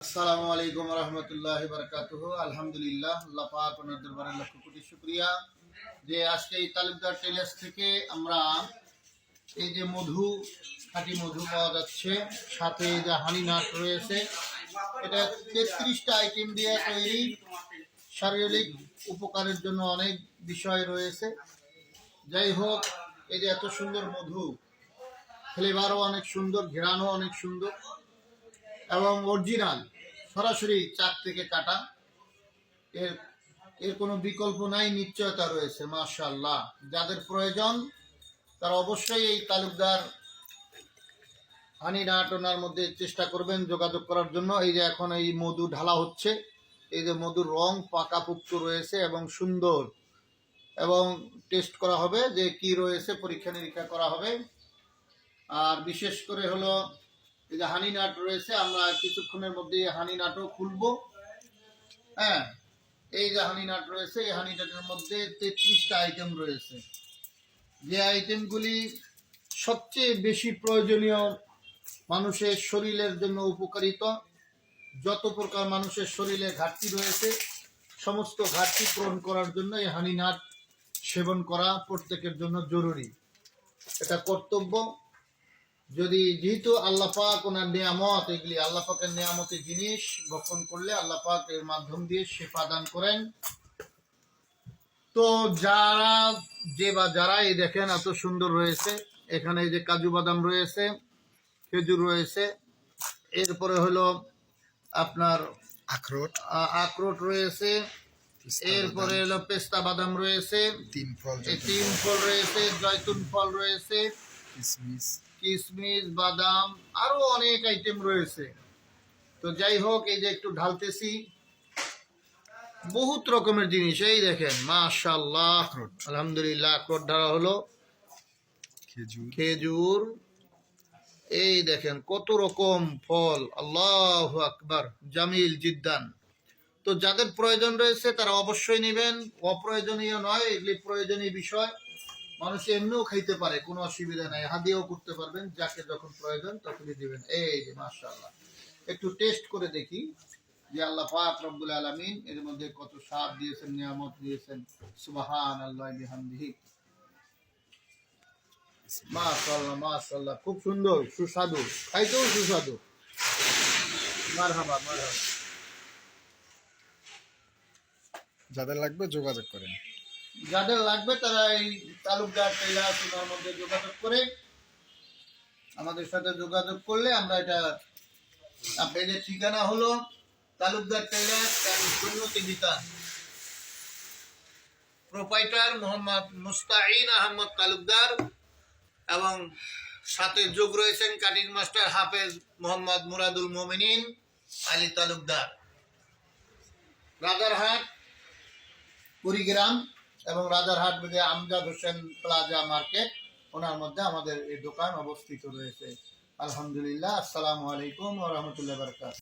আসসালামু আলাইকুম রহমতুল্লাহ আলহামদুলিল্লাহ ওনার দরবারে লক্ষ কোটি শুক্রিয়া। যে আজকে এই টেলার্স থেকে আমরা এই যে মধু, খাঁটি মধু পাওয়া যাচ্ছে, সাথে যে হানি নাট রয়েছে, এটা তেত্রিশটা আইটেম দিয়ে তৈরি। শারীরিক উপকারের জন্য অনেক বিষয় রয়েছে। যাই হোক, এই যে এত সুন্দর মধু ফ্লেভারও অনেক সুন্দর ঘেরানো অনেক সুন্দর। এবং অরিজিনাল। সরাসরি চাক থেকে কাটা। এর এর কোনো বিকল্প নাই, নিশ্চয়তা রয়েছে, মাশাআল্লাহ। যাদের প্রয়োজন, তারা অবশ্যই এই তালুকদার হানি নাট ওনার মধ্যে চেষ্টা করবেন যোগাযোগ করার জন্য। এই যে এখন এই মধু ঢালা হচ্ছে, এই যে মধুর রং পাকাপুক্ত রয়েছে এবং সুন্দর। এবং টেস্ট করা হবে যে কি রয়েছে পরীক্ষা নিরীক্ষা করা হবে। আর বিশেষ করে হলো এই যে হানি নাট রয়েছে, আমরা কিছুক্ষণের মধ্যে এই হানি নাটও খুলবো। হ্যাঁ এই যে হানি নাট রয়েছে, এই হানি নাটের মধ্যে তেত্রিশটা আইটেম রয়েছে। যে আইটেমগুলি সবচেয়ে বেশি প্রয়োজনীয় মানুষের শরীরের জন্য উপকারিত, যত প্রকার মানুষের শরীরে ঘাটতি রয়েছে, সমস্ত ঘাটতি পূরণ করার জন্য এই হানি নাট সেবন করা প্রত্যেকের জন্য জরুরি। এটা কর্তব্য। যদি যেহেতু আল্লাহ পাক ওনার নিয়ামত এগুলি আল্লাহ পাকের নিয়ামতের জিনিস বক্ষণ করলে আল্লাহ পাক এর মাধ্যম দিয়ে শেফা দান করেন। তো যারা যে বা যারা এই দেখেন এত সুন্দর রয়েছে এখানে এই যে কাজু বাদাম রয়েছে খেজুর রয়েছে এরপরে হলো আপনার আখরোট। আখরোট রয়েছে এরপরে হলো পেস্তা বাদাম রয়েছে তিন ফল তিন ফল রয়েছে জয়তুন ফল রয়েছে কিশমিশ বাদাম আরও অনেক আইটেম রয়েছে। তো যাই হোক এই যে একটু ঢালতেছি। বহুত রকমের জিনিস এই দেখেন মাশাল্লাহ। আলহামদুলিল্লাহ আখরোট ঢালা হলো। খেজুর। খেজুর। এই দেখেন কত রকম ফল আল্লাহ আকবার জামিল জিদ্দান। তো যাদের প্রয়োজন রয়েছে তারা অবশ্যই নেবেন। অপ্রয়োজনীয় নয় এগুলি প্রয়োজনীয় বিষয়। মানুষ এমনিও খাইতে পারে কোনো অসুবিধা নাই। হাদিয়াও করতে পারবেন যাকে যখন প্রয়োজন তখনই দিবেন। এই যে মাশাআল্লাহ। একটু টেস্ট করে দেখি যে আল্লাহ পাক রব্বুল আলামিন এর মধ্যে কত স্বাদ দিয়েছেন নিয়ামত দিয়েছেন। সুবহান আল্লাহ বিহামদিহি। মাশাআল্লাহ মাশাআল্লাহ। খুব সুন্দর সুস্বাদু। খাইতেও সুস্বাদু। মারহাবা মারহাবা। যাদের লাগবে যোগাযোগ করেন। যাদের লাগবে তারা এই তালুকদার টেলার মধ্যে যোগাযোগ করে আমাদের সাথে যোগাযোগ করলে আমরা এটা, আপনাদের ঠিকানা হলো তালুকদার টেলার প্রোপাইটার মোহাম্মদ মুস্তাইন আহমদ তালুকদার এবং সাথে যোগ রয়েছেন কাটিং মাস্টার হাফেজ মোহাম্মদ মুরাদুল মোমিনিন আলী তালুকদার। রাজারহাট, কুড়িগ্রাম। এবং রাজারহাট বেদে আমজাদ হোসেন প্লাজা মার্কেট, ওনার মধ্যে আমাদের এই দোকান অবস্থিত রয়েছে। আলহামদুলিল্লাহ, আসসালামু আলাইকুম ওরহমতুল্লাহ বারকাত